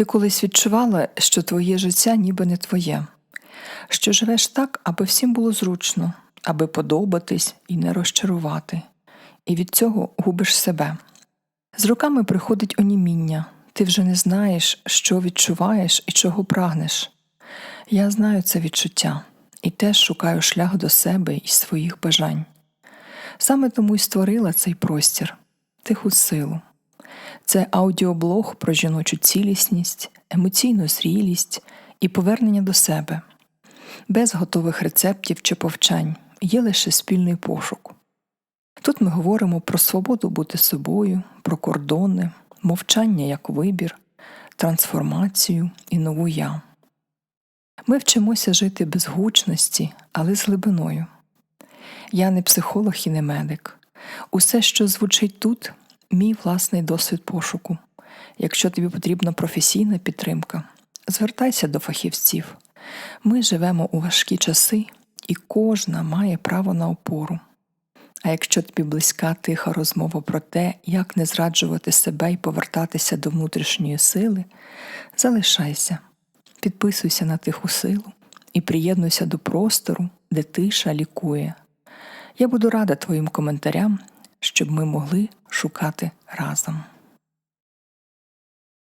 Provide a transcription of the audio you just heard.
Ти колись відчувала, що твоє життя ніби не твоє, що живеш так, аби всім було зручно, аби подобатись і не розчарувати, і від цього губиш себе. З роками приходить оніміння, ти вже не знаєш, що відчуваєш і чого прагнеш. Я знаю це відчуття і теж шукаю шлях до себе і своїх бажань. Саме тому й створила цей простір, тиху силу. Це аудіоблог про жіночу цілісність, емоційну зрілість і повернення до себе. Без готових рецептів чи повчань є лише спільний пошук. Тут ми говоримо про свободу бути собою, про кордони, мовчання як вибір, трансформацію і нову я. Ми вчимося жити без гучності, але з глибиною. Я не психолог і не медик. Усе, що звучить тут, мій власний досвід пошуку. Якщо тобі потрібна професійна підтримка, звертайся до фахівців. Ми живемо у важкі часи, і кожна має право на опору. А якщо тобі близька тиха розмова про те, як не зраджувати себе і повертатися до внутрішньої сили, залишайся, підписуйся на тиху силу і приєднуйся до простору, де тиша лікує. Я буду рада твоїм коментарям, щоб ми могли шукати разом.